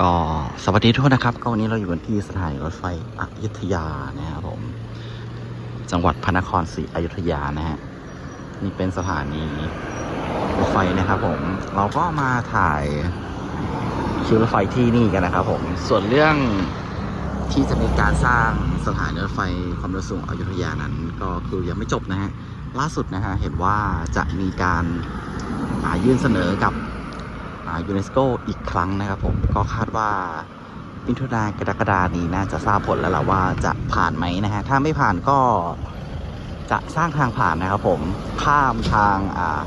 ก็สวัสดีทุกคนนะครับก็วันนี้เราอยู่กันที่สถานีรถไฟอยุธยานะครับผม จังหวัดพระนครศรีอยุธยานะฮะนี่เป็นสถานีรถไฟนะครับผม เราก็มาถ่ายคิวรถไฟที่นี่กันนะครับ ผม ส่วนเรื่องที่จะมีการสร้างสถานีรถไฟความเร็วสูงอยุธยานั้น ก็คือยังไม่จบนะฮะล่าสุดนะฮะเห็นว่าจะมีการายื่นเสนอกับ ยูเนสโกอีกครั้งนะครับผมก็คาดว่ามิถุนากรกฎานี้น่าจะทราบผลแล้วล่ะว่าจะผ่านไหมนะฮะถ้าไม่ผ่านก็จะสร้างทางผ่านนะครับผมข้ามทางอ่า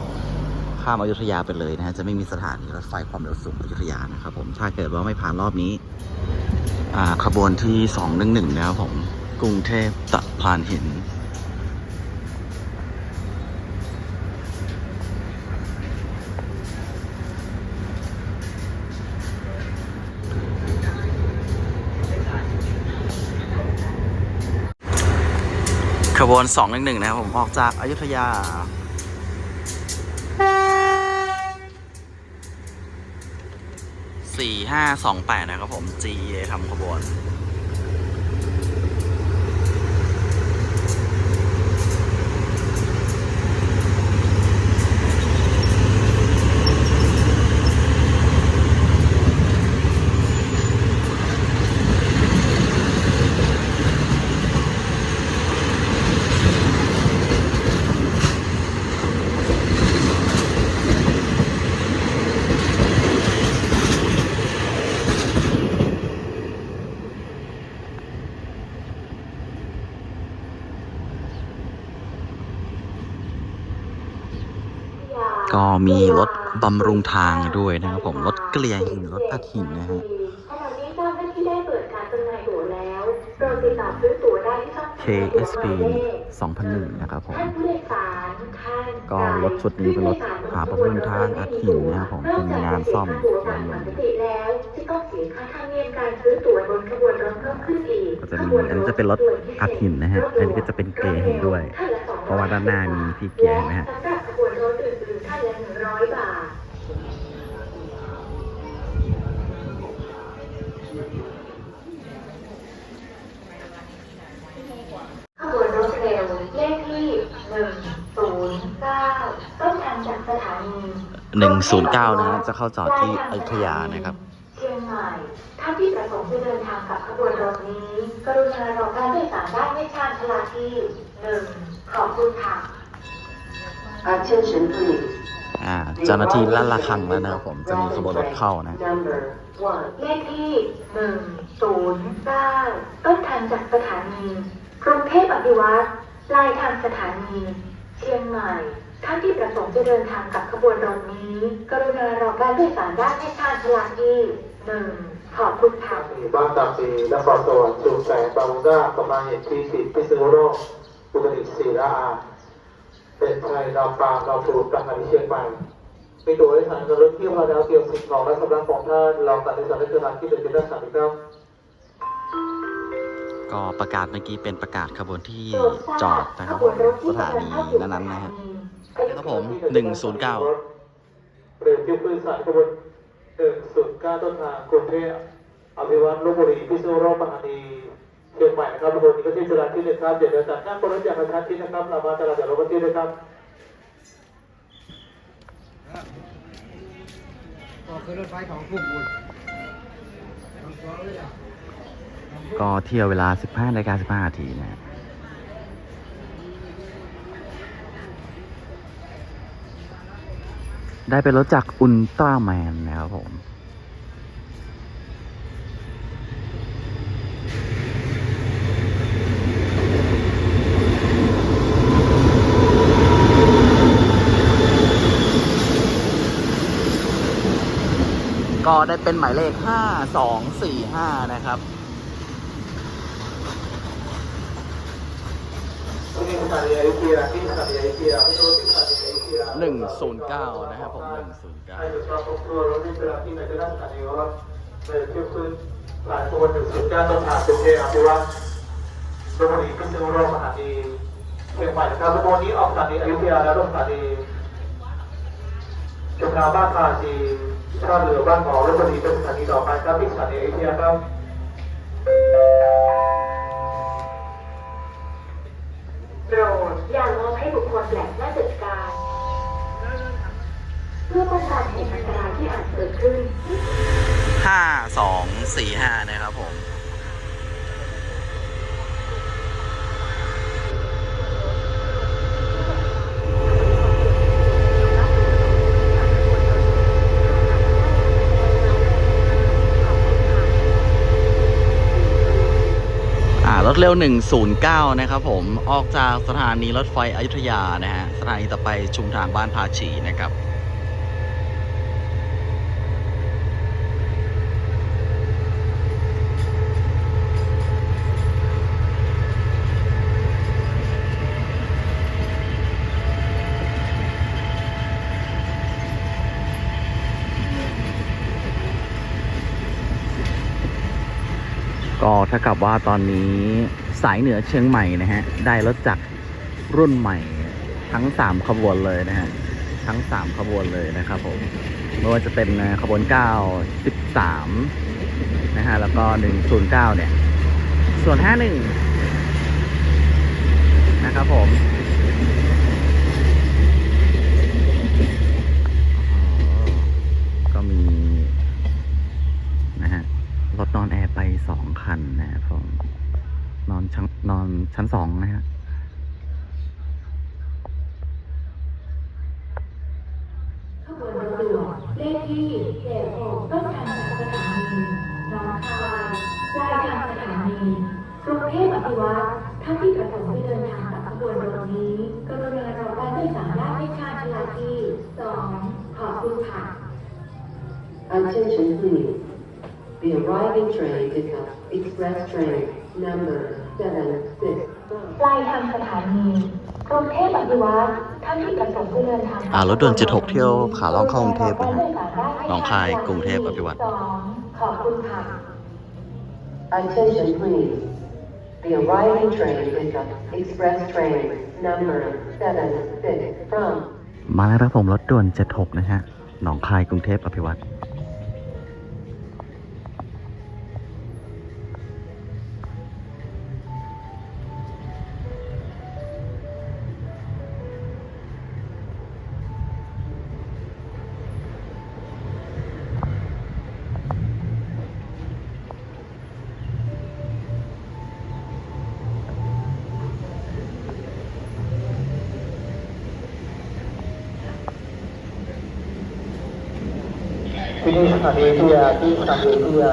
ข้ามอยุธยาไปเลยนะฮะจะไม่มีสถานีรถไฟความเร็วสูงอยุธยานะครับผมถ้าเกิดว่าไม่ผ่านรอบนี้อ่าขบวนที่สองหนึ่งหนึ่งนะครับผม กรุงเทพตะพานหิน ขบวนสองหนึ่งหนึ่งนะครับผมออกจากอายุทยา สี่ห้าสองแปดนะครับผม GA ทำขบวน ก็มีรถบำรุงทางด้วยนะครับผมรถเกลียหินรถตัดหินนะฮะขณะนี้เจ้าหน้าที่ได้เปิดการจำหน่ายตั๋วแล้วโปรดติดตามซื้อตั๋วได้ที่ช่องทาง KSB 2001 นะครับผมท่านผู้โดยสารทุกท่านก็รถชุดนี้เป็นรถหาบำรุงทางอัดหินนะครับผมเป็นงานซ่อมตั๋วงาตานมใหปญ่กติแล้วที่ต้องเสียค่าธรรมเนียมการซื้อตั๋วบนขบวนรถเพิ่มขึ้นอีกก็จะมีอันนี้จะเป็นรถอัดหินนะฮะ อันนี้ก็จะเป็นเกลียหินด้วย เพราะว่าด้านหน้ามีที่เกียร์นะฮะ ร้อยบาท ขบวนรถเร็วเลขที่หนึ่งศูนย์เก้าต้นทางจากสถานี109 นะฮะจะเข้าจอดที่อยุธยานะครับ เชียงใหม่ท่านที่ประสงค์จะเดินทางกับขบวนรถนี้ กรุณารอการโดยสารได้ไม่ชานชาลาที่หนึ่งขอบคุณค่ะ Attention please. อ่าเจ้าหน้าที่ลั่นระฆังแล้วนะครับผมจะมีขบวนรถเข้านะ Number one. เลขที่หนึ่งศูนย์เก้าต้นทางจากสถานีกรุงเทพอภิวัตรปลายทางสถานี เชียงใหม่ ท่านที่ประสงค์จะเดินทางกับขบวนรถนี้ กรุณารอการโดยสารได้ให้ชานชาลาที่หนึ่งขอบคุณค่ะ บ้านตาปีนครสวรรค์สุขแสงบางก้ากำลังเห็นทีสิพิษณุโลกอุตรดิตถ์ศรีราชา เป็นไทยลำปางลำพูนประการเชียงใหม่มีตัวเลขฐานการรถเที่ยวมาแล้วเตรียมสิ่งของและสำนักของท่านเราตัดในสถานที่สถานที่เป็นเจ้าสามครับก็ประกาศเมื่อกี้เป็นประกาศขบวนที่จอดนะครับผมสถานีนั้นๆนะฮะครับผม109เตรียมที่พื้นสายขบวนหนึ่งศูนย์เก้าต้นทางกรุงเทพอภิวัตรลบบุรีพิษณุโลกประการ เชียงใหม่นะครับขบวนนี้ก็ที่สถานที่นึ่งครับเดี๋ยวเดินจากหน้าบนรถอย่ากระชั้นชิดนะครับเรามาตลาดจากรถบัสที่ด้วยครับก็คือรถไฟของผู้บุญก็เที่ยวเวลา 15นาฬิกา15นาทีนะฮะได้เป็นรถจากอุลตร้าแมนนะครับผม ได้เป็นหมายเลข 5245 นะครับที่นี่สถานีอยุธยาที่สถานีอยุธยาไม่ใช่รถที่สถานีอยุธยานะครับผมห้109จุดรับครบตัวรถที่สถานีไหนจะได้านีรวขึ้นหลายคนหนึ่งศูนย์เก้าต้นทางกรุงเทพอภิวัตรลบบุรีพิษณุโลกสถานีเชียงใหม่นะครับขบวนนี้ออกสถานีอยุธยาแล้วลงสถานีจุฬาบ้านภาชี ท่าเรือบ้านหมอรถบุรีเป็นสถานีต่อไปครับที่สถานีเอเชียครับโปรดอย่ามอบให้บุคคลแปลกหน้าจัดการ เพื่อป้องกันเหตุอันตรายที่อาจเกิดขึ้น ห้าสองสี่ห้านะครับผม ถเร็ว 109 นะครับผม ออกจากสถานีรถไฟอยุธยานะฮะ สถานีต่อไปชุมทางบ้านภาชีนะครับ็ถ้ากับว่าตอนนี้สายเหนือเชียงใหม่นะฮะ ได้รถจักรรุ่นใหม่ ทั้ง3ขบวนเลยนะฮะ ทั้ง3ขบวนเลยนะครับผมไม่ว่าจะเป็นขบวน9 13นะฮะ แล้วก็109เนี่ย ส่วน51นะครับผมก็มี นะฮะ รถนอนแอร์ไปสอง คันนะครับผมนอนชั้นนอนชั้นสองนะฮะขบวนรถด่วนเลขที่เจ็ดหกต้นทางจากสถานีหน้องคายปลายทางสถานีกรุงเทพอภิวัตรท่านที่ประสงค์จะเดินทางกับขบวนรถนี้กรุณารอการโดยสารได้ที่ชาญชาลาที่สองขอบคุณค่ะ Attention please. The arriving train is an express train number seven six ปลายทางสถานีกรุงเทพอภิวัตรท่านที่ประสงค์จะเดินทางอ่ารถด่วน76เที่ยวขาล่องเข้ากรุงเทพนะฮะหนองคายกรุงเทพอภิวัตรสองขอบคุณค่ะ Attention please. The arriving train is an express train number seven six from มาแล้วครับผมรถด่วน76นะฮะหนองคายกรุงเทพอภิวัตร ที่นี่สถานีเอเชียที่สถานีเดีย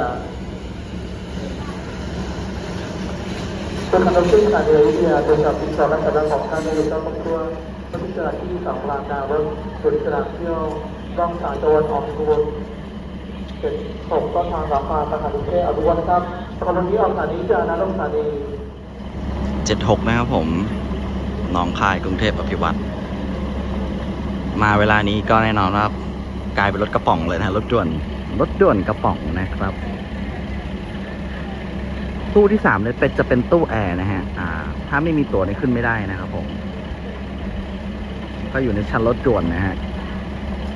เป็นคำนำชื่อสถานีเอเชียโดยสารพิจารณาการของท่านในเรื่องครอบครัวและพิจารณาที่สองลานดาวรถจุดสนามเที่ยวร่องสายตะวันออกกรุงเป็นหกต้นทางราคาสถานีเทพอภิวันครับสถานีออกสถานีจานะลงสถานี76นะครับผมหนองคายกรุงเทพอภิวัตรมาเวลานี้ก็แน่นอนว่า กลายเป็นรถกระป๋องเลยนะฮะรถด่วนรถด่วนกระป๋องนะครับ ตู้ที่สามเลยเป็นจะเป็นตู้แอร์นะฮะอ่า ถ้าไม่มีตั๋วนี่ขึ้นไม่ได้นะครับผม ก็อยู่ในชั้นรถด่วนนะฮะ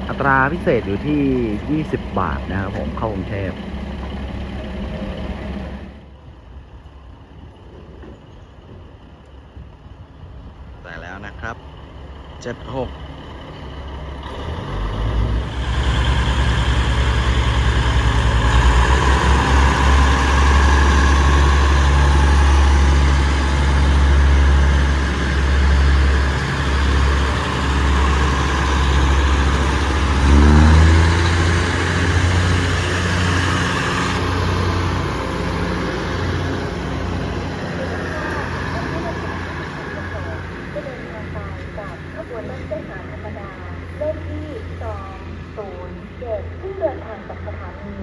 อัตราพิเศษอยู่ที่ 20 บาทนะครับผมเข้ากรุงเทพแต่แล้วนะครับ 76ซึ่งเดินทางจากสถานี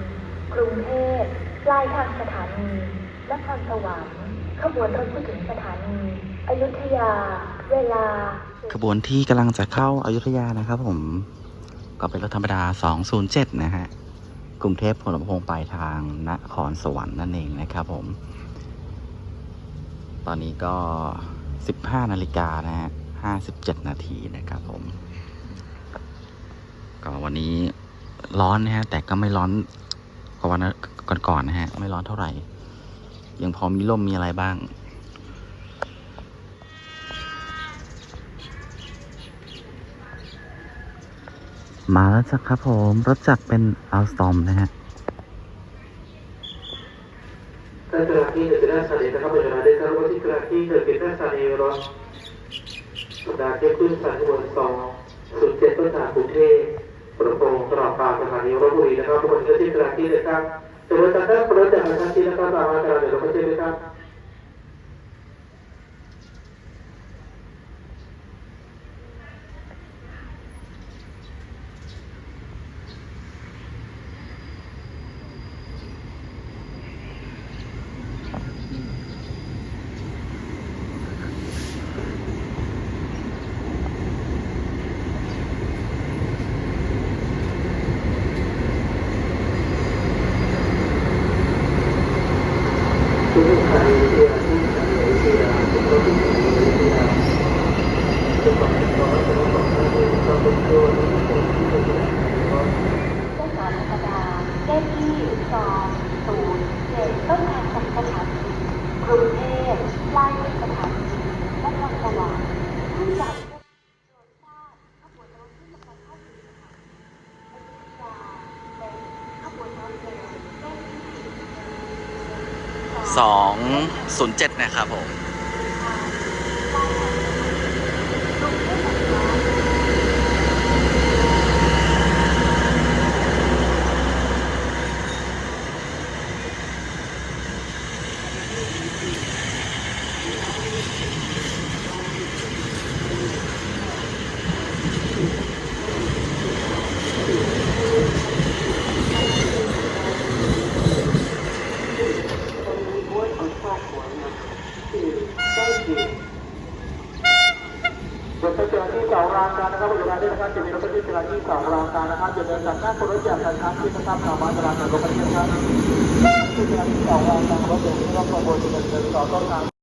กรุงเทพปลายทางสถานีนครสวรรค์ขบวนรถไปถึงสถานี อยุธยา เวลาขบวนที่กำลังจะเข้าอายุทยานะครับผม ก็เป็นรถธรรมดา 207 นะฮะ กรุงเทพหัวลำโพงปทางนครสวรรค์นั่นเองนะครับผม ตอนนี้ก็ 15 นาฬิกานะฮะ 57 นาทีนะครับผม ก็วันนี้ร้อนนะฮะ แต่ก็ไม่ร้อนกว่าวันก่อนๆนะฮะ ไม่ร้อนเท่าไหร่ ยังพอมีร่มมีอะไรบ้าง มาแล้วจ้ะครับผมรถจักรเป็นอัลสตอมนะฮะท่านกระที่เกิดเป็นสถานีนะครับเวลาได้ครับว่าที่กระที่เกิดเป็นสถานีรถสัปดาห์เที่ยงคืนสายบนสองศูนย์เจ็ดต้นทางกรุงเทพประโปงตลอดปากสถานีรถบุรีนะครับทุกคนก็ที่กระที่เลยครับแต่ว่าทางด้านรถจากทางที่นะครับตามมาการเดี๋ยวเราไปเจอกันครับ ทุกสายเชียร์ทุกสายเชียร์ทุกรถทุกสายเชียร์ทุกคนขอให้ทุกคนได้รับความสุขทุกคนที่ เป็นรถเส้นทางธรรมดาเลขที่สองศูนย์เจ็ดต้นทางจากสถานีกรุงเทพลายสุดสถานีนครสวรรค์ผู้จัดโปรดทราบขบวนรถที่กำลังเข้าสู่สถานีขบวนรถเร็วเลขที่สองศูนย์เจ็ดนะครับผม รถประจำที่สองรางการนะครับเวลาได้นะครับจะมีรถประจำที่สองรางการนะครับจะเดิน จากหน้าคนรถจากการค้าที่นะครับตามมาตลาดรถประจำครับที่สองรางกามรถเดินที่รถขบวนจะเดินต่อต้นทาง